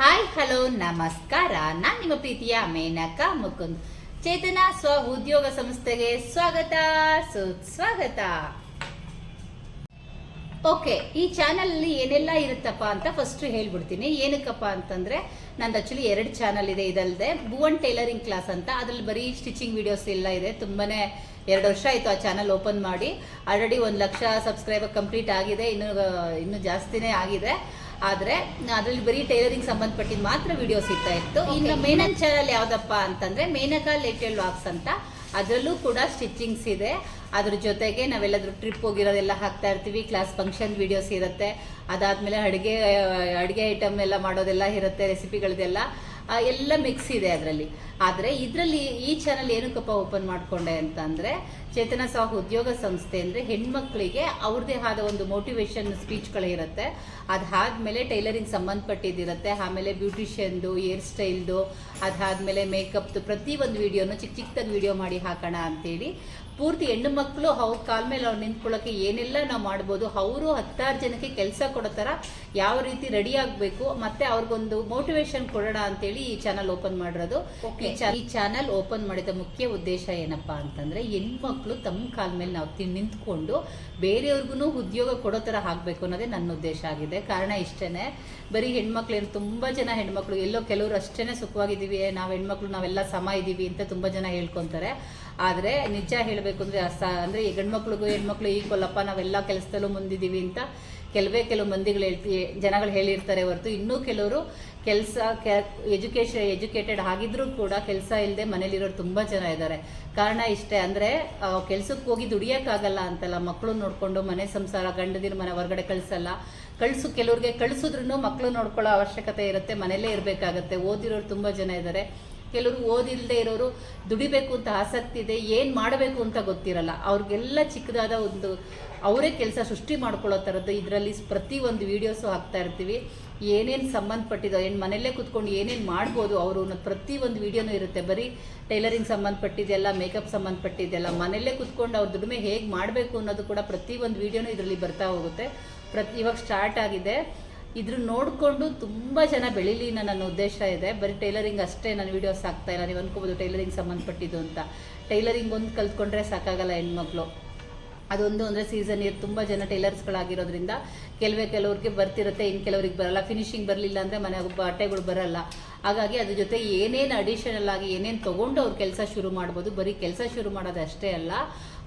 Hi hello ನಮಸ್ಕಾರ. ನಾನು ನಿಮ್ಮ ಪ್ರೀತಿಯ ಮೇನಕ ಮುಕುಂದ್. ಚೇತನ ಸ್ವ ಉದ್ಯೋಗ ಸಂಸ್ಥೆಗೆ ಸ್ವಾಗತ. ಸುಸ್ವಾಗತ ಓಕೆ ಈ ಚಾನಲ್ ಅಲ್ಲಿ ಏನೆಲ್ಲ ಇರುತ್ತಪ್ಪ ಅಂತ ಫಸ್ಟ್ ಹೇಳ್ಬಿಡ್ತೀನಿ. ಏನಕ್ಕಪ್ಪ ಅಂತಂದ್ರೆ, ನಂದು ಆ್ಯಕ್ಚುಲಿ ಎರಡು ಚಾನಲ್ ಇದೆ. ಇದಲ್ಲದೆ ಭುವನ್ ಟೈಲರಿಂಗ್ ಕ್ಲಾಸ್ ಅಂತ. ಅದ್ರಲ್ಲಿ ಬರೀ ಸ್ಟಿಚಿಂಗ್ ವಿಡಿಯೋಸ್ ಎಲ್ಲ ಇದೆ. ತುಂಬಾನೇ ಎರಡು ವರ್ಷ ಆಯ್ತು ಆ ಚಾನಲ್ ಓಪನ್ ಮಾಡಿ. ಆಲ್ರೆಡಿ ಒಂದು ಲಕ್ಷ ಸಬ್ಸ್ಕ್ರೈಬರ್ ಕಂಪ್ಲೀಟ್ ಆಗಿದೆ. ಇನ್ನು ಇನ್ನು ಜಾಸ್ತಿನೇ ಆಗಿದೆ. ಆದ್ರೆ ಅದ್ರಲ್ಲಿ ಬರೀ ಟೈಲರಿಂಗ್ ಸಂಬಂಧಪಟ್ಟಿದ್ದು ಮಾತ್ರ ವಿಡಿಯೋಸ್ ಇರ್ತಾ ಇತ್ತು. ಇನ್ನು ಮೇನನ್ ಚಾನಲ್ ಯಾವುದಪ್ಪ ಅಂತಂದ್ರೆ ಮೇನಕಾ ಲೇಟೆಲ್ ವಾಕ್ಸ್ ಅಂತ. ಅದರಲ್ಲೂ ಕೂಡ ಸ್ಟಿಚಿಂಗ್ಸ್ ಇದೆ. ಅದ್ರ ಜೊತೆಗೆ ನಾವೆಲ್ಲಾದ್ರೂ ಟ್ರಿಪ್ ಹೋಗಿರೋದೆಲ್ಲ ಹಾಕ್ತಾ ಇರ್ತೀವಿ. ಕ್ಲಾಸ್ ಫಂಕ್ಷನ್ ವಿಡಿಯೋಸ್ ಇರುತ್ತೆ. ಅದಾದ್ಮೇಲೆ ಅಡುಗೆ ಅಡುಗೆ ಐಟಮ್ ಎಲ್ಲ ಮಾಡೋದೆಲ್ಲ ಇರುತ್ತೆ ರೆಸಿಪಿಗಳದೆಲ್ಲ ಎಲ್ಲ ಮಿಕ್ಸ್ ಇದೆ ಅದರಲ್ಲಿ. ಆದರೆ ಇದರಲ್ಲಿ ಈ ಚಾನಲ್ ಏನಕ್ಕಪ್ಪ ಓಪನ್ ಮಾಡಿಕೊಂಡೆ ಅಂತ ಅಂದರೆ ಚೇತನ ಸಾಹು ಉದ್ಯೋಗ ಸಂಸ್ಥೆ ಅಂದರೆ ಹೆಣ್ಮಕ್ಳಿಗೆ ಅವ್ರದ್ದೇ ಆದ ಒಂದು ಮೋಟಿವೇಶನ್ ಸ್ಪೀಚ್ಗಳಿರುತ್ತೆ ಅದಾದಮೇಲೆ ಟೈಲರಿಂಗ್ ಸಂಬಂಧಪಟ್ಟಿದ್ದಿರುತ್ತೆ ಆಮೇಲೆ ಬ್ಯೂಟಿಷಿಯನ್ದು ಹೇರ್ ಸ್ಟೈಲ್ದು ಅದಾದಮೇಲೆ ಮೇಕಪ್ದು ಒಂದು ವೀಡಿಯೋನು ಚಿಕ್ಕ ಚಿಕ್ಕದಾಗಿ ವಿಡಿಯೋ ಮಾಡಿ ಹಾಕೋಣ ಅಂತೇಳಿ ಪೂರ್ತಿ ಹೆಣ್ಣು ಮಕ್ಕಳು ಅವ್ರ ಕಾಲ ಮೇಲೆ ಅವ್ರು ನಿಂತ್ಕೊಳ್ಳೋಕೆ ಏನೆಲ್ಲ ನಾವು ಮಾಡ್ಬೋದು. ಅವರು ಹತ್ತಾರು ಜನಕ್ಕೆ ಕೆಲಸ ಕೊಡೋ ಥರ ಯಾವ ರೀತಿ ರೆಡಿ ಆಗಬೇಕು ಮತ್ತೆ ಅವ್ರಿಗೊಂದು ಮೋಟಿವೇಶನ್ ಕೊಡೋಣ ಅಂತೇಳಿ ಈ ಚಾನಲ್ ಓಪನ್ ಮಾಡಿರೋದು. ಈ ಚಾನಲ್ ಓಪನ್ ಮಾಡಿದ ಮುಖ್ಯ ಉದ್ದೇಶ ಏನಪ್ಪಾ ಅಂತಂದ್ರೆ ಹೆಣ್ಮಕ್ಳು ತಮ್ಮ ಕಾಲ ಮೇಲೆ ನಾವು ತಿನ್ ನಿಂತ್ಕೊಂಡು ಬೇರೆಯವ್ರಿಗೂ ಉದ್ಯೋಗ ಕೊಡೋ ಥರ ಆಗಬೇಕು ಅನ್ನೋದೇ ನನ್ನ ಉದ್ದೇಶ ಆಗಿದೆ. ಕಾರಣ ಇಷ್ಟೇ ಬರೀ ಹೆಣ್ಮಕ್ಳು ಏನು ತುಂಬ ಜನ ಹೆಣ್ಮಕ್ಳು ಎಲ್ಲೋ ಕೆಲವರು ಅಷ್ಟೇ ಸುಖವಾಗಿದ್ದೀವಿ ನಾವು ಹೆಣ್ಮಕ್ಳು ನಾವೆಲ್ಲ ಸಮ ಇದ್ದೀವಿ ಅಂತ ತುಂಬ ಜನ ಹೇಳ್ಕೊತಾರೆ. ಆದರೆ ನಿಜ ಹೇಳಬೇಕು ಅಂದರೆ ಅಸ ಅಂದರೆ ಈ ಗಂಡ್ಮಕ್ಳಿಗೂ ಹೆಣ್ಮಕ್ಳು ಈಕ್ವಲ್ಲಪ್ಪ ನಾವೆಲ್ಲ ಕೆಲಸದಲ್ಲೂ ಮುಂದಿದ್ದೀವಿ ಅಂತ ಕೆಲವೇ ಕೆಲವು ಮಂದಿಗಳು ಹೇಳ್ತಿ ಜನಗಳು ಹೇಳಿರ್ತಾರೆ ಹೊರತು. ಇನ್ನೂ ಕೆಲವರು ಕೆಲಸ ಎಜುಕೇಶನ್ ಎಜುಕೇಟೆಡ್ ಆಗಿದ್ರೂ ಕೂಡ ಕೆಲಸ ಇಲ್ಲದೆ ಮನೇಲಿರೋರು ತುಂಬ ಜನ ಇದ್ದಾರೆ. ಕಾರಣ ಇಷ್ಟೇ ಅಂದರೆ ಕೆಲಸಕ್ಕೆ ಹೋಗಿ ದುಡಿಯೋಕ್ಕಾಗಲ್ಲ ಅಂತಲ್ಲ. ಮಕ್ಕಳು ನೋಡಿಕೊಂಡು ಮನೆ ಸಂಸಾರ ಗಂಡದಿನ ಮನೆ ಹೊರಗಡೆ ಕಳಿಸಲ್ಲ. ಕಳಿಸು, ಕೆಲವ್ರಿಗೆ ಕಳಿಸಿದ್ರು ಮಕ್ಕಳು ನೋಡ್ಕೊಳ್ಳೋ ಅವಶ್ಯಕತೆ ಇರುತ್ತೆ. ಮನೇಲೇ ಇರಬೇಕಾಗತ್ತೆ. ಓದಿರೋರು ತುಂಬ ಜನ ಇದ್ದಾರೆ. ಕೆಲವರು ಓದಿಲ್ಲದೆ ಇರೋರು ದುಡಿಬೇಕು ಅಂತ ಆಸಕ್ತಿ ಇದೆ, ಏನು ಮಾಡಬೇಕು ಅಂತ ಗೊತ್ತಿರಲ್ಲ. ಅವ್ರಿಗೆಲ್ಲ ಚಿಕ್ಕದಾದ ಒಂದು ಅವರೇ ಕೆಲಸ ಸೃಷ್ಟಿ ಮಾಡ್ಕೊಳ್ಳೋ ಥರದ್ದು ಇದರಲ್ಲಿ ಪ್ರತಿ ಒಂದು ವೀಡಿಯೋಸು ಹಾಕ್ತಾ ಇರ್ತೀವಿ. ಏನೇನು ಸಂಬಂಧಪಟ್ಟಿದ್ದೋ ಏನು ಮನೆಯಲ್ಲೇ ಕುತ್ಕೊಂಡು ಏನೇನು ಮಾಡ್ಬೋದು ಅವರು ಪ್ರತಿ ಒಂದು ವೀಡಿಯೋನೂ ಇರುತ್ತೆ. ಬರೀ ಟೈಲರಿಂಗ್ ಸಂಬಂಧಪಟ್ಟಿದೆಯಲ್ಲ ಮೇಕಪ್ ಸಂಬಂಧಪಟ್ಟಿದೆಯಲ್ಲ ಮನೆಯಲ್ಲೇ ಕುತ್ಕೊಂಡು ಅವ್ರ ದುಡಿಮೆ ಹೇಗೆ ಮಾಡಬೇಕು ಅನ್ನೋದು ಕೂಡ ಪ್ರತಿ ಒಂದು ವೀಡಿಯೋನೂ ಇದರಲ್ಲಿ ಬರ್ತಾ ಹೋಗುತ್ತೆ. ಪ್ರತಿ ಇವಾಗ ಸ್ಟಾರ್ಟ್ ಆಗಿದೆ. ಇದ್ರ ನೋಡಿಕೊಂಡು ತುಂಬ ಜನ ಬೆಳೀಲಿ ನನ್ನ ಉದ್ದೇಶ ಇದೆ. ಬರೀ ಟೈಲರಿಂಗ್ ಅಷ್ಟೇ ನಾನು ವೀಡಿಯೋಸ್ ಹಾಕ್ತಾ ಇಲ್ಲ. ನೀವು ಅನ್ಕೋಬೋದು ಟೈಲರಿಂಗ್ ಸಂಬಂಧಪಟ್ಟಿದ್ದು ಅಂತ. ಟೈಲರಿಂಗ್ ಒಂದು ಕಲ್ತ್ಕೊಂಡ್ರೆ ಸಾಕಾಗಲ್ಲ ಹೆಣ್ಮಕ್ಳು ಅದೊಂದು ಅಂದರೆ ಸೀಸನ್ ಇರ್ ತುಂಬ ಜನ ಟೈಲರ್ಸ್ಗಳಾಗಿರೋದ್ರಿಂದ, ಕೆಲವೇ ಕೆಲವ್ರಿಗೆ ಬರ್ತಿರುತ್ತೆ ಇನ್ನು ಕೆಲವ್ರಿಗೆ ಬರಲ್ಲ. ಫಿನಿಶಿಂಗ್ ಬರಲಿಲ್ಲ ಅಂದರೆ ಮನೆಗೆ ಬಟ್ಟೆಗಳು ಬರಲ್ಲ. ಹಾಗಾಗಿ ಅದ್ರ ಜೊತೆ ಏನೇನು ಅಡಿಷನಲ್ ಆಗಿ ಏನೇನು ತಗೊಂಡು ಅವ್ರು ಕೆಲಸ ಶುರು ಮಾಡ್ಬೋದು, ಬರೀ ಕೆಲಸ ಶುರು ಮಾಡೋದು ಅಷ್ಟೇ ಅಲ್ಲ,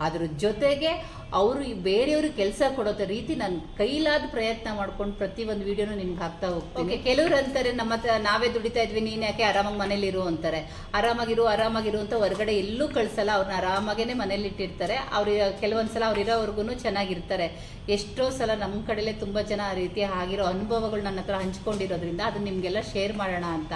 ಅದ್ರ ಜೊತೆಗೆ ಅವರು ಬೇರೆಯವ್ರಿಗೆ ಕೆಲಸ ಕೊಡೋ ರೀತಿ ನಾನು ಕೈಲಾದ ಪ್ರಯತ್ನ ಮಾಡ್ಕೊಂಡು ಪ್ರತಿ ಒಂದು ವಿಡಿಯೋನು ನಿಮ್ಗೆ ಹಾಕ್ತಾ ಹೋಗ್ತೀನಿ. ಕೆಲವ್ರು ಅಂತಾರೆ, ನಮ್ಮ ಹತ್ರ ನಾವೇ ದುಡಿತಾ ಇದ್ವಿ, ನೀನು ಯಾಕೆ ಆರಾಮಾಗಿ ಮನೇಲಿರು? ಅಂತಾರೆ. ಆರಾಮಾಗಿರು ಆರಾಮಾಗಿರು ಅಂತ ಹೊರಗಡೆ ಎಲ್ಲೂ ಕಳ್ಸಲ್ಲ ಅವ್ರನ್ನ ಆರಾಮಾಗೇನೆ ಮನೇಲಿ ಇಟ್ಟಿರ್ತಾರೆ ಅವ್ರು ಕೆಲವೊಂದ್ಸಲ ಅವ್ರು ಇರೋವರೆಗೂ ಚೆನ್ನಾಗಿರ್ತಾರೆ. ಎಷ್ಟೋ ಸಲ ನಮ್ಮ ಕಡೆಲೆ ತುಂಬ ಜನ ಆ ರೀತಿ ಆಗಿರೋ ಅನುಭವಗಳು ನನ್ನ ಹತ್ರ ಹಂಚ್ಕೊಂಡಿರೋದ್ರಿಂದ ಅದನ್ನ ನಿಮಗೆಲ್ಲ ಶೇರ್ ಮಾಡೋಣ ಅಂತ.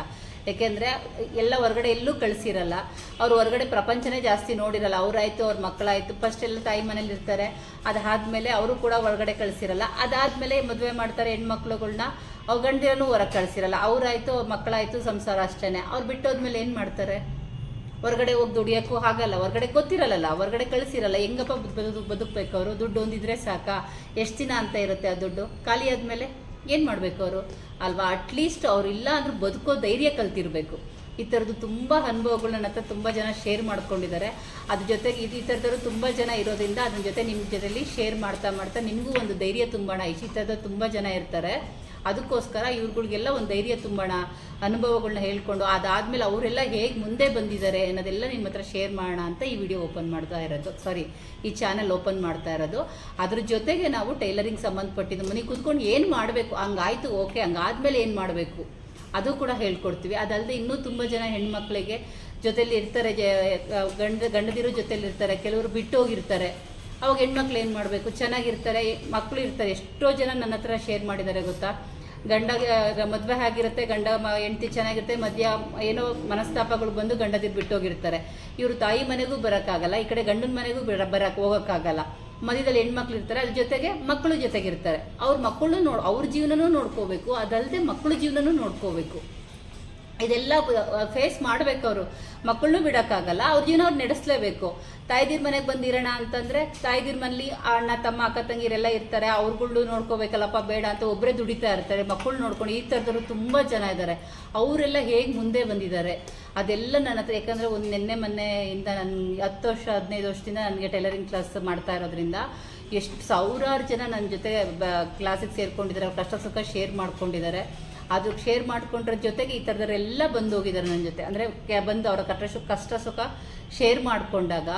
ಯಾಕೆಂದರೆ ಎಲ್ಲ ಹೊರಗಡೆ ಎಲ್ಲೂ ಕಳಿಸಿರಲ್ಲ. ಅವ್ರು ಹೊರಗಡೆ ಪ್ರಪಂಚನೇ ಜಾಸ್ತಿ ನೋಡಿರಲ್ಲ. ಅವರಾಯಿತು, ಅವ್ರ ಮಕ್ಕಳಾಯಿತು ಫಸ್ಟ್ ಎಲ್ಲ ತಾಯಿ ಮನೇಲಿ ಇರ್ತಾರೆ. ಅದಾದಮೇಲೆ ಅವರು ಕೂಡ ಹೊರಗಡೆ ಕಳಿಸಿರಲ್ಲ. ಅದಾದಮೇಲೆ ಮದುವೆ ಮಾಡ್ತಾರೆ ಹೆಣ್ಮಕ್ಳುಗಳ್ನ ಅವ್ರ ಗಂಡಿರನು ಹೊರಗೆ ಕಳಿಸಿರಲ್ಲ. ಅವರಾಯ್ತು, ಅವ್ರ ಮಕ್ಕಳಾಯ್ತು ಸಂಸಾರ ಅಷ್ಟೇ ಅವ್ರು ಬಿಟ್ಟೋದ್ಮೇಲೆ ಏನು ಮಾಡ್ತಾರೆ? ಹೊರಗಡೆ ಹೋಗಿ ದುಡಿಯೋಕ್ಕೂ ಆಗಲ್ಲ. ಹೊರಗಡೆ ಗೊತ್ತಿರಲ್ಲ ಹೊರಗಡೆ ಕಳಿಸಿರಲ್ಲ. ಹೆಂಗಪ್ಪ ಬದುಕು ಬದುಕಬೇಕು ಅವರು? ದುಡ್ಡು ಒಂದಿದ್ರೆ ಸಾಕಾ? ಎಷ್ಟು ದಿನ ಅಂತ ಇರುತ್ತೆ ಆ ದುಡ್ಡು? ಖಾಲಿ ಆದಮೇಲೆ? ಏನು ಮಾಡಬೇಕು ಅವರು? ಅಲ್ವಾ? ಅಟ್ಲೀಸ್ಟ್ ಅವರಿಲ್ಲ ಅಂದ್ರೂ ಬದುಕೋ ಧೈರ್ಯ ಕಲ್ತಿರಬೇಕು. ಈ ಥರದ್ದು ತುಂಬ ಅನುಭವಗಳು ನನ್ನ ಹತ್ರ ತುಂಬ ಜನ ಶೇರ್ ಮಾಡ್ಕೊಂಡಿದ್ದಾರೆ. ಅದ್ರ ಜೊತೆಗೆ ಇದು ಈ ಥರದವರು ತುಂಬ ಜನ ಇರೋದ್ರಿಂದ ಅದ್ರ ಜೊತೆ ನಿಮ್ಮ ಜೊತೆಲಿ ಶೇರ್ ಮಾಡ್ತಾ ಮಾಡ್ತಾ ನಿಮಗೂ ಒಂದು ಧೈರ್ಯ ತುಂಬೋಣ ಈ ಥರದ ತುಂಬ ಜನ ಇರ್ತಾರೆ. ಅದಕ್ಕೋಸ್ಕರ ಇವ್ರುಗಳಿಗೆಲ್ಲ ಒಂದು ಧೈರ್ಯ ತುಂಬೋಣ ಅನುಭವಗಳನ್ನ ಹೇಳ್ಕೊಂಡು, ಅದಾದಮೇಲೆ ಅವರೆಲ್ಲ ಹೇಗೆ ಮುಂದೆ ಬಂದಿದ್ದಾರೆ ಅನ್ನೋದೆಲ್ಲ ನಿಮ್ಮ ಹತ್ರ ಶೇರ್ ಮಾಡೋಣ ಅಂತ ಈ ವಿಡಿಯೋ ಓಪನ್ ಮಾಡ್ತಾ ಇರೋದು. ಸಾರಿ ಈ ಚಾನಲ್ ಓಪನ್ ಮಾಡ್ತಾ ಇರೋದು. ಅದ್ರ ಜೊತೆಗೆ ನಾವು ಟೈಲರಿಂಗ್ ಸಂಬಂಧಪಟ್ಟಿದ್ದು ಮನೆಗೆ ಕೂತ್ಕೊಂಡು ಏನು ಮಾಡಬೇಕು? ಹಂಗಾಯ್ತು ಓಕೆ ಹಂಗಾದ್ಮೇಲೆ ಏನು ಮಾಡಬೇಕು? ಅದು ಕೂಡ ಹೇಳ್ಕೊಡ್ತೀವಿ. ಅದಲ್ಲದೆ ಇನ್ನೂ ತುಂಬ ಜನ ಹೆಣ್ಮಕ್ಳಿಗೆ ಜೊತೆಲಿ ಇರ್ತಾರೆ ಗಂಡ, ಗಂಡದಿರೋ ಜೊತೆಲಿ ಇರ್ತಾರೆ, ಕೆಲವರು ಬಿಟ್ಟು ಹೋಗಿರ್ತಾರೆ. ಅವಾಗ ಹೆಣ್ಮಕ್ಳು ಏನು ಮಾಡಬೇಕು? ಚೆನ್ನಾಗಿರ್ತಾರೆ ಮಕ್ಕಳು ಇರ್ತಾರೆ. ಎಷ್ಟೋ ಜನ ನನ್ನ ಹತ್ರ ಶೇರ್ ಮಾಡಿದ್ದಾರೆ, ಗೊತ್ತಾ? ಗಂಡ ಮದುವೆ ಆಗಿರುತ್ತೆ, ಗಂಡ ಹೆಂಡ್ತಿ ಚೆನ್ನಾಗಿರುತ್ತೆ ಮಧ್ಯ ಏನೋ ಮನಸ್ತಾಪಗಳು ಬಂದು ಗಂಡದಿರು ಬಿಟ್ಟೋಗಿರ್ತಾರೆ. ಇವರು ತಾಯಿ ಮನೆಗೂ ಬರೋಕ್ಕಾಗಲ್ಲ, ಈ ಕಡೆ ಗಂಡನ ಮನೆಗೂ ಬರ ಬರಕ್ಕೆ ಹೋಗೋಕ್ಕಾಗಲ್ಲ. ಮಧ್ಯದಲ್ಲಿ ಹೆಣ್ಮಕ್ಳು ಇರ್ತಾರೆ, ಅದ್ರ ಜೊತೆಗೆ ಮಕ್ಕಳು ಜೊತೆಗಿರ್ತಾರೆ. ಅವ್ರ ಮಕ್ಕಳು ನೋಡ್, ಅವ್ರ ಜೀವನನೂ ನೋಡ್ಕೋಬೇಕು ಅದಲ್ಲದೆ ಮಕ್ಕಳ ಜೀವನನೂ ನೋಡ್ಕೋಬೇಕು. ಇದೆಲ್ಲ ಫೇಸ್ ಮಾಡ್ಬೇಕು ಅವರು ಮಕ್ಕಳನ್ನೂ ಬಿಡೋಕ್ಕಾಗಲ್ಲ ಅವ್ರ ಜೀವನ ಅವ್ರು ನಡೆಸಲೇಬೇಕು. ತಾಯ್ದಿರ್ ಮನೆಗೆ ಬಂದಿರೋಣ ಅಂತಂದ್ರೆ, ತಾಯದಿರ್ ಮನೇಲಿ ಅಣ್ಣ, ತಮ್ಮ, ಅಕ್ಕ ತಂಗಿರೆಲ್ಲ ಇರ್ತಾರೆ. ಅವ್ರುಗಳು ನೋಡ್ಕೋಬೇಕಲ್ಲಪ್ಪ, ಬೇಡ ಅಂತ ಒಬ್ಬರೇ ದುಡಿತಾ ಇರ್ತಾರೆ. ಮಕ್ಕಳು ನೋಡ್ಕೊಂಡು ಈ ಥರದವರು ತುಂಬ ಜನ ಇದ್ದಾರೆ ಅವರೆಲ್ಲ ಹೇಗೆ ಮುಂದೆ ಬಂದಿದ್ದಾರೆ? ಅದೆಲ್ಲ ನನ್ನ ಹತ್ರ, ಯಾಕಂದರೆ ಒಂದು ನಿನ್ನೆ ಮೊನ್ನೆಯಿಂದ ನನ್ನ ಹತ್ತು ವರ್ಷ, ಹದಿನೈದು ವರ್ಷದಿಂದ ನನಗೆ ಟೈಲರಿಂಗ್ ಕ್ಲಾಸ್ ಮಾಡ್ತಾ ಇರೋದ್ರಿಂದ ಎಷ್ಟು ಸಾವಿರಾರು ಜನ ನನ್ನ ಜೊತೆ ಕ್ಲಾಸಿಗೆ ಸೇರ್ಕೊಂಡಿದ್ದಾರೆ. ಕಷ್ಟ ಸುಖ ಶೇರ್ ಮಾಡ್ಕೊಂಡಿದ್ದಾರೆ. ಅದು ಶೇರ್ ಮಾಡ್ಕೊಂಡ್ರ ಜೊತೆಗೆ ಈ ಥರದವರೆಲ್ಲ ಬಂದು ಹೋಗಿದ್ದಾರೆ ನನ್ನ ಜೊತೆ. ಅಂದರೆ ಬಂದು ಅವರ ಕಷ್ಟ ಸುಖ ಕಷ್ಟ ಸುಖ ಶೇರ್ ಮಾಡಿಕೊಂಡಾಗ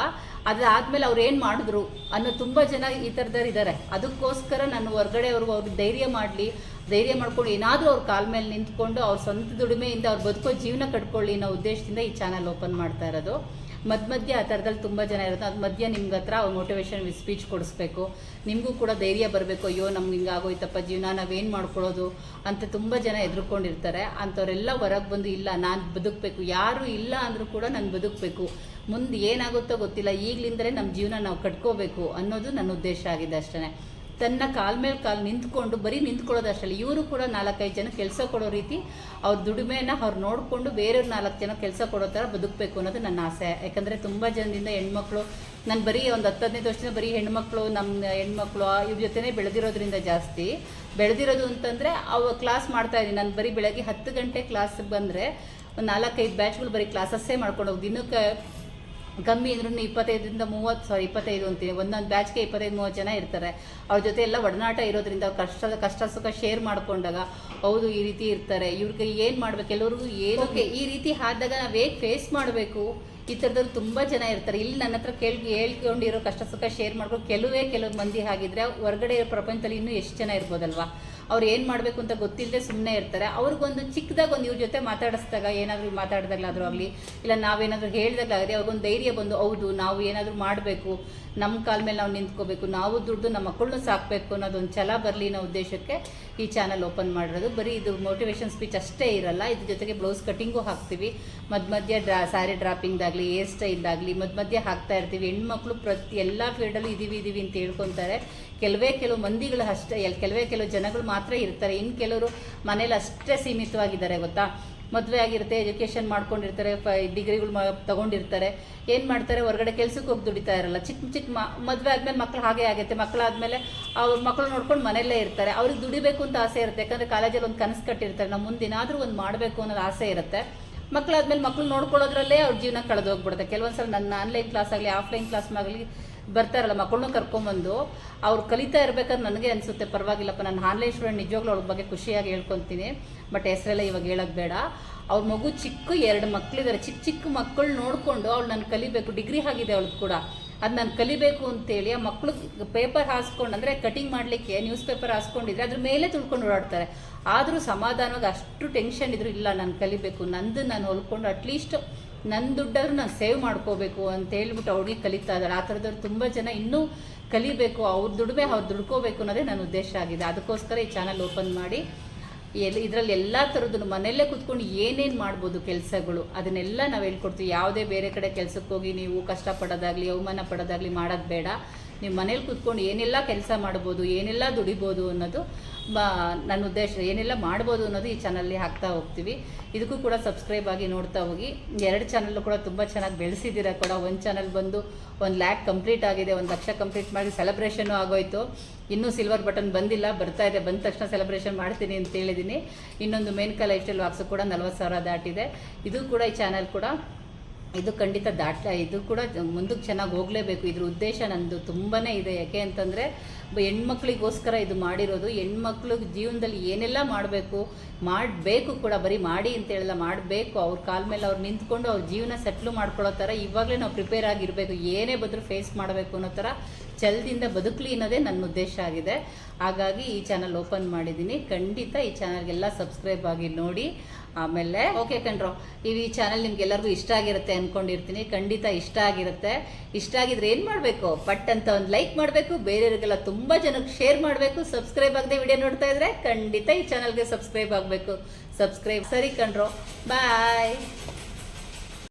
ಅದಾದಮೇಲೆ ಅವ್ರು ಏನು ಮಾಡಿದ್ರು ಅನ್ನೋ ತುಂಬ ಜನ ಈ ಥರದವ್ರು ಇದ್ದಾರೆ ಅದಕ್ಕೋಸ್ಕರ ನಾನು ಹೊರಗಡೆ ಅವ್ರಿಗೆ ಅವ್ರಿಗೆ ಧೈರ್ಯ ಮಾಡಲಿ, ಧೈರ್ಯ ಮಾಡ್ಕೊಂಡು ಏನಾದರೂ ಅವ್ರ ಕಾಲ ಮೇಲೆ ನಿಂತ್ಕೊಂಡು ಅವ್ರ ಸ್ವಂತ ದುಡಿಮೆಯಿಂದ ಅವ್ರು ಬದುಕೋ ಜೀವನ ಕಟ್ಕೊಳ್ಳಿ ಅನ್ನೋ ಉದ್ದೇಶದಿಂದ ಈ ಚಾನಲ್ ಓಪನ್ ಮಾಡ್ತಾ ಇರೋದು. ಮಧ್ಯ ಮಧ್ಯ ಆ ಥರದಲ್ಲಿ ತುಂಬ ಜನ ಇರುತ್ತೆ. ಅದು ಮಧ್ಯ ನಿಮ್ಗೆ ಹತ್ರ ಮೋಟಿವೇಶನ್ ಸ್ಪೀಚ್ ಕೊಡಿಸ್ಬೇಕು. ನಿಮಗೂ ಕೂಡ ಧೈರ್ಯ ಬರಬೇಕು. ಅಯ್ಯೋ, ನಮ್ಗೆ ಹಿಂಗೆ ಆಗೋಯ್ತಪ್ಪ ಜೀವನ, ನಾವೇನು ಮಾಡ್ಕೊಳ್ಳೋದು ಅಂತ ತುಂಬ ಜನ ಎದುರ್ಕೊಂಡಿರ್ತಾರೆ. ಅಂಥವರೆಲ್ಲ ಹೊರಗೆ ಬಂದು, ಇಲ್ಲ, ನಾನು ಬದುಕಬೇಕು. ಯಾರು ಇಲ್ಲ ಅಂದರೂ ಕೂಡ ನಾನು ಬದುಕಬೇಕು. ಮುಂದೆ ಏನಾಗುತ್ತೋ ಗೊತ್ತಿಲ್ಲ. ಈಗಲಿಂದಲೇ ನಮ್ಮ ಜೀವನ ನಾವು ಕಟ್ಕೋಬೇಕು ಅನ್ನೋದು ನನ್ನ ಉದ್ದೇಶ ಆಗಿದೆ ಅಷ್ಟೇ ತನ್ನ ಕಾಲ್ ಮೇಲೆ ಕಾಲು ನಿಂತ್ಕೊಂಡು, ಬರೀ ನಿಂತ್ಕೊಳ್ಳೋದು ಅಷ್ಟಲ್ಲ ಇವರು ಕೂಡ ನಾಲ್ಕೈದು ಜನ ಕೆಲಸ ಕೊಡೋ ರೀತಿ ಅವ್ರ ದುಡಿಮೆನ ಅವ್ರು ನೋಡಿಕೊಂಡು ಬೇರೆಯವ್ರು ನಾಲ್ಕು ಜನ ಕೆಲಸ ಕೊಡೋ ಥರ ಬದುಕಬೇಕು ಅನ್ನೋದು ನನ್ನ ಆಸೆ. ಯಾಕಂದರೆ ತುಂಬ ಜನದಿಂದ ಹೆಣ್ಮಕ್ಳು, ನಾನು ಬರೀ ಒಂದು ಹತ್ತು ಹದಿನೈದು ವರ್ಷದಿಂದ ಬರೀ ಹೆಣ್ಮಕ್ಳು ನಮ್ಮ ಹೆಣ್ಮಕ್ಳು ಇವ್ರ ಜೊತೆನೇ ಬೆಳೆದಿರೋದ್ರಿಂದ ಜಾಸ್ತಿ. ಬೆಳೆದಿರೋದು ಅಂತಂದರೆ ಅವ ಕ್ಲಾಸ್ ಮಾಡ್ತಾ ಇದ್ದೀನಿ. ನಾನು ಬರೀ ಬೆಳಗ್ಗೆ ಹತ್ತು ಗಂಟೆ ಕ್ಲಾಸಿಗೆ ಬಂದರೆ ಒಂದು ನಾಲ್ಕೈದು ಬ್ಯಾಚ್ಗಳು ಬರೀ ಕ್ಲಾಸಸ್ಸೇ ಮಾಡ್ಕೊಂಡು ಹೋಗಿ ದಿನಕ್ಕೆ ಕಮ್ಮಿ ಅಂದ್ರೂ ಇಪ್ಪತ್ತೈದರಿಂದ ಮೂವತ್ತು ಸಾರಿ ಇಪ್ಪತ್ತೈದು ಅಂತೀನಿ. ಒಂದೊಂದು ಬ್ಯಾಚ್ಗೆ ಇಪ್ಪತ್ತೈದು ಮೂವತ್ತು ಜನ ಇರ್ತಾರೆ. ಅವ್ರ ಜೊತೆ ಎಲ್ಲ ಒಡನಾಟ ಇರೋದ್ರಿಂದ ಅವ್ರ ಕಷ್ಟದ ಕಷ್ಟ ಸುಖ ಶೇರ್ ಮಾಡ್ಕೊಂಡಾಗ ಹೌದು ಈ ರೀತಿ ಇರ್ತಾರೆ. ಇವ್ರಿಗೆ ಏನು ಮಾಡ್ಬೇಕು? ಎಲ್ಲರಿಗೂ ಏನಕ್ಕೆ ಈ ರೀತಿ ಆದಾಗ ನಾವು ಹೇಗೆ ಫೇಸ್ ಮಾಡಬೇಕು? ಈ ಥರದಲ್ಲಿ ತುಂಬ ಜನ ಇರ್ತಾರೆ. ಇಲ್ಲಿ ನನ್ನ ಹತ್ರ ಕೇಳಿ ಹೇಳ್ಕೊಂಡಿರೋ ಕಷ್ಟ ಸುಖ ಶೇರ್ ಮಾಡ್ಕೊಂಡು ಕೆಲವೇ ಕೆಲವು ಮಂದಿ ಆಗಿದ್ರೆ ಹೊರಗಡೆ ಇರೋ ಪ್ರಪಂಚದಲ್ಲಿ ಇನ್ನೂ ಎಷ್ಟು ಜನ ಇರ್ಬೋದಲ್ವಾ? ಅವ್ರು ಏನು ಮಾಡಬೇಕು ಅಂತ ಗೊತ್ತಿಲ್ಲದೆ ಸುಮ್ಮನೆ ಇರ್ತಾರೆ. ಅವ್ರಿಗೊಂದು ಚಿಕ್ಕದಾಗ ಒಂದು ಇವ್ರ ಜೊತೆ ಮಾತಾಡಿಸ್ದಾಗ, ಏನಾದರೂ ಮಾತಾಡಿದಾಗಲಾದರೂ ಆಗಲಿ, ಇಲ್ಲ ನಾವೇನಾದರೂ ಹೇಳಿದಾಗಲಾಗಲಿ, ಅವ್ರಿಗೊಂದು ಧೈರ್ಯ ಬಂದು, ಹೌದು, ನಾವು ಏನಾದರೂ ಮಾಡಬೇಕು ನಮ್ಮ ಕಾಲ ಮೇಲೆ ನಾವು ನಿಂತ್ಕೋಬೇಕು, ನಾವು ದುಡ್ಡು ನಮ್ಮ ಮಕ್ಕಳನ್ನೂ ಸಾಕಬೇಕು ಅನ್ನೋದೊಂದು ಛಲ ಬರಲಿ ಅನ್ನೋ ಉದ್ದೇಶಕ್ಕೆ ಈ ಚಾನಲ್ ಓಪನ್ ಮಾಡಿರೋದು. ಬರೀ ಇದು ಮೋಟಿವೇಶನ್ ಸ್ಪೀಚ್ ಅಷ್ಟೇ ಇರಲ್ಲ ಇದ್ರ ಜೊತೆಗೆ ಬ್ಲೌಸ್ ಕಟಿಂಗು ಹಾಕ್ತೀವಿ. ಮಧ್ಯ ಮಧ್ಯ ಡ್ರಾ ಸ್ಯಾರಿ ಡ್ರಾಪಿಂಗ್ದಾಗಲಿ ಹೇರ್ ಸ್ಟೈಲ್ದಾಗಲಿ ಮಧ್ಯ ಮಧ್ಯ ಹಾಕ್ತಾ ಇರ್ತೀವಿ. ಹೆಣ್ಮಕ್ಳು ಪ್ರತಿ ಎಲ್ಲ ಫೀಲ್ಡಲ್ಲೂ ಇದೀವಿ ಇದೀವಿ ಅಂತ ಹೇಳ್ಕೊತಾರೆ. ಕೆಲವೇ ಕೆಲವು ಮಂದಿಗಳು ಅಷ್ಟೇ ಕೆಲವೇ ಕೆಲವು ಜನಗಳು ಮಾತ್ರ ಇರ್ತಾರೆ. ಇನ್ನು ಕೆಲವರು ಮನೇಲಿ ಅಷ್ಟೇ ಸೀಮಿತವಾಗಿದ್ದಾರೆ, ಗೊತ್ತಾ? ಮದುವೆ ಆಗಿರುತ್ತೆ, ಎಜುಕೇಷನ್ ಮಾಡ್ಕೊಂಡಿರ್ತಾರೆ ಡಿಗ್ರಿಗಳು ಮ, ತಗೊಂಡಿರ್ತಾರೆ. ಏನು ಮಾಡ್ತಾರೆ? ಹೊರಗಡೆ ಕೆಲಸಕ್ಕೆ ಹೋಗಿ ದುಡಿತಾ ಇರಲ್ಲ. ಚಿಕ್ಕ ಚಿಕ್ಕ ಮ, ಮದುವೆ ಆದಮೇಲೆ ಮಕ್ಕಳು ಹಾಗೆ ಆಗುತ್ತೆ. ಮಕ್ಕಳಾದಮೇಲೆ ಅವ್ರ ಮಕ್ಕಳು ನೋಡ್ಕೊಂಡು ಮನೆಯಲ್ಲೇ ಇರ್ತಾರೆ. ಅವ್ರಿಗೆ ದುಡಿಬೇಕು ಅಂತ ಆಸೆ ಇರುತ್ತೆ. ಯಾಕಂದರೆ ಕಾಲೇಜಲ್ಲಿ ಒಂದು ಕನಸು ಕಟ್ಟಿರ್ತಾರೆ. ನಾವು ಮುಂದಿನಾದರೂ ಒಂದು ಮಾಡಬೇಕು ಅನ್ನೋದು ಆಸೆ ಇರುತ್ತೆ. ಮಕ್ಕಳಾದ್ಮೇಲೆ ಮಕ್ಕಳು ನೋಡ್ಕೊಳ್ಳೋದ್ರಲ್ಲೇ ಅವ್ರ ಜೀವನ ಕಳೆದು ಹೋಗ್ಬಿಡುತ್ತೆ. ಕೆಲವೊಂದ್ಸಲ ನನ್ನ ಆನ್ಲೈನ್ ಕ್ಲಾಸ್ ಆಗಲಿ, ಆಫ್ಲೈನ್ ಕ್ಲಾಸ್ ಆಗಲಿ ಬರ್ತಾರಲ್ಲ ಮಕ್ಕಳನ್ನೂ ಕರ್ಕೊಂಬಂದು ಅವ್ರು ಕಲಿತಾ ಇರ್ಬೇಕಾದ್ರೆ ನನಗೆ ಅನಿಸುತ್ತೆ, ಪರವಾಗಿಲ್ಲಪ್ಪ, ನಾನು ಆನ್ಲೈನ್ ಸ್ಟೂಡೆಂಟ್ ನಿಜವಾಗ್ಲೂ ಅವ್ರ ಬಗ್ಗೆ ಖುಷಿಯಾಗಿ ಹೇಳ್ಕೊತೀನಿ, ಬಟ್ ಹೆಸರೆಲ್ಲ ಇವಾಗ ಹೇಳೋಕೆ ಬೇಡ. ಅವ್ರ ಮಗು ಚಿಕ್ಕ, ಎರಡು ಮಕ್ಕಳಿದ್ದಾರೆ ಚಿಕ್ಕ ಚಿಕ್ಕ ಮಕ್ಕಳು ನೋಡಿಕೊಂಡು ಅವ್ಳು ನಾನು ಕಲಿಬೇಕು, ಡಿಗ್ರಿ ಆಗಿದೆ ಅವಳು ಕೂಡ. ಅದು ನಾನು ಕಲಿಬೇಕು ಅಂತೇಳಿ ಆ ಮಕ್ಕಳು ಪೇಪರ್ ಹಾಸ್ಕೊಂಡು ಅಂದರೆ ಕಟಿಂಗ್ ಮಾಡಲಿಕ್ಕೆ, ನ್ಯೂಸ್ ಪೇಪರ್ ಹಾಸ್ಕೊಂಡಿದ್ರೆ ಅದ್ರ ಮೇಲೆ ತುಳ್ಕೊಂಡು ಓಡಾಡ್ತಾರೆ. ಆದರೂ ಸಮಾಧಾನವಾಗಿ ಅಷ್ಟು ಟೆನ್ಷನ್ ಇದ್ರೂ ಇಲ್ಲ, ನಾನು ಕಲಿಬೇಕು, ನಂದು ನಾನು ಹೊಲ್ಕೊಂಡು ಅಟ್ಲೀಸ್ಟ್ ನನ್ನ ದುಡ್ಡಾದ್ರೂ ನಾನು ಸೇವ್ ಮಾಡ್ಕೋಬೇಕು ಅಂತ ಹೇಳ್ಬಿಟ್ಟು ಅವ್ಳಿಗೆ ಕಲಿತಾ ಇದ್ದಾರೆ. ಆ ಥರದವ್ರು ತುಂಬ ಜನ ಇನ್ನೂ ಕಲಿಬೇಕು, ಅವ್ರ ದುಡಿಮೆ ಅವ್ರು ದುಡ್ಕೋಬೇಕು ಅನ್ನೋದೇ ನನ್ನ ಉದ್ದೇಶ ಆಗಿದೆ. ಅದಕ್ಕೋಸ್ಕರ ಈ ಚಾನಲ್ ಓಪನ್ ಮಾಡಿ ಎಲ್ಲಿ ಇದರಲ್ಲಿ ಎಲ್ಲ ಥರದ್ದು ಮನೆಯಲ್ಲೇ ಕೂತ್ಕೊಂಡು ಏನೇನು ಮಾಡ್ಬೋದು ಕೆಲಸಗಳು, ಅದನ್ನೆಲ್ಲ ನಾವು ಹೇಳ್ಕೊಡ್ತೀವಿ. ಯಾವುದೇ ಬೇರೆ ಕಡೆ ಕೆಲಸಕ್ಕೆ ಹೋಗಿ ನೀವು ಕಷ್ಟಪಡೋದಾಗಲಿ ಅವಮಾನ ಪಡೋದಾಗಲಿ ಮಾಡೋದು ಬೇಡ. ನೀವು ಮನೇಲಿ ಕೂತ್ಕೊಂಡು ಏನೆಲ್ಲ ಕೆಲಸ ಮಾಡ್ಬೋದು, ಏನೆಲ್ಲ ದುಡಿಬೋದು ಅನ್ನೋದು ನನ್ನ ಉದ್ದೇಶ. ಏನೆಲ್ಲ ಮಾಡ್ಬೋದು ಅನ್ನೋದು ಈ ಚಾನಲ್ಲಿ ಹಾಕ್ತಾ ಹೋಗ್ತೀವಿ. ಇದಕ್ಕೂ ಕೂಡ ಸಬ್ಸ್ಕ್ರೈಬ್ ಆಗಿ ನೋಡ್ತಾ ಹೋಗಿ. ಎರಡು ಚಾನಲ್ಲು ಕೂಡ ತುಂಬ ಚೆನ್ನಾಗಿ ಬೆಳೆಸಿದ್ದೀರ ಕೂಡ. ಒಂದು ಚಾನಲ್ ಬಂದು ಒಂದು ಲ್ಯಾಕ್ ಕಂಪ್ಲೀಟ್ ಆಗಿದೆ, ಒಂದು ಲಕ್ಷ ಕಂಪ್ಲೀಟ್ ಮಾಡಿ ಸೆಲೆಬ್ರೇಷನ್ನು ಆಗೋಯ್ತು. ಇನ್ನೂ ಸಿಲ್ವರ್ ಬಟನ್ ಬಂದಿಲ್ಲ, ಬರ್ತಾ ಇದೆ. ಬಂದ ತಕ್ಷಣ ಸೆಲೆಬ್ರೇಷನ್ ಮಾಡ್ತೀನಿ ಅಂತ ಹೇಳಿದ್ದೀನಿ. ಇನ್ನೊಂದು ಮೇನ್ಕಾ ಲೈಫ್ ಸ್ಟೈಲ್ ವಾಕ್ಸು ಕೂಡ ನಲ್ವತ್ತು ಸಾವಿರ ದಾಟಿದೆ. ಇದು ಕೂಡ ಈ ಚಾನಲ್ ಕೂಡ ಇದು ಖಂಡಿತ ದಾಟ ಇದು ಕೂಡ ಮುಂದಕ್ಕೆ ಚೆನ್ನಾಗಿ ಹೋಗಲೇಬೇಕು. ಇದ್ರ ಉದ್ದೇಶ ನಂದು ತುಂಬಾ ಇದೆ. ಯಾಕೆ ಅಂತಂದರೆ ಹೆಣ್ಮಕ್ಳಿಗೋಸ್ಕರ ಇದು ಮಾಡಿರೋದು ಹೆಣ್ಮಕ್ಳು ಜೀವನದಲ್ಲಿ ಏನೆಲ್ಲ ಮಾಡಬೇಕು ಮಾಡಬೇಕು ಕೂಡ, ಬರೀ ಮಾಡಿ ಅಂತ ಹೇಳಲ್ಲ, ಮಾಡಬೇಕು. ಅವ್ರ ಕಾಲ ಮೇಲೆ ಅವ್ರು ನಿಂತ್ಕೊಂಡು ಅವ್ರ ಜೀವನ ಸೆಟ್ಲು ಮಾಡ್ಕೊಳ್ಳೋ ಥರ ಇವಾಗಲೇ ನಾವು ಪ್ರಿಪೇರ್ ಆಗಿರಬೇಕು, ಏನೇ ಬಂದರೂ ಫೇಸ್ ಮಾಡಬೇಕು ಅನ್ನೋ ಥರ ಚಲದಿಂದ ಬದುಕಲಿ ಅನ್ನೋದೇ ನನ್ನ ಉದ್ದೇಶ ಆಗಿದೆ. ಹಾಗಾಗಿ ಈ ಚಾನಲ್ ಓಪನ್ ಮಾಡಿದ್ದೀನಿ. ಖಂಡಿತ ಈ ಚಾನಲ್ಗೆಲ್ಲ ಸಬ್ಸ್ಕ್ರೈಬ್ ಆಗಿ ನೋಡಿ. ಆಮೇಲೆ, ಓಕೆ ಕಣ್ರೋ ಈ ಚಾನಲ್ ನಿಮ್ಗೆಲ್ಲರಿಗೂ ಇಷ್ಟ ಆಗಿರುತ್ತೆ ಅಂದ್ಕೊಂಡಿರ್ತೀನಿ ಖಂಡಿತ ಇಷ್ಟ ಆಗಿರುತ್ತೆ. ಇಷ್ಟ ಆಗಿದ್ರೆ ಏನು ಮಾಡಬೇಕು? ಪಟ್ ಅಂತ ಒಂದು ಲೈಕ್ ಮಾಡಬೇಕು, ಬೇರೆಯವರಿಗೆಲ್ಲ ತುಂಬ ಜನಕ್ಕೆ ಶೇರ್ ಮಾಡಬೇಕು ಸಬ್ಸ್ಕ್ರೈಬ್ ಆಗದೆ ವಿಡಿಯೋ ನೋಡ್ತಾ ಇದ್ರೆ ಖಂಡಿತ ಈ ಚಾನಲ್ಗೆ ಸಬ್ಸ್ಕ್ರೈಬ್ ಆಗಬೇಕು. ಸಬ್ಸ್ಕ್ರೈಬ್ ಸರಿ ಕಣ್ರೋ ಬಾಯ್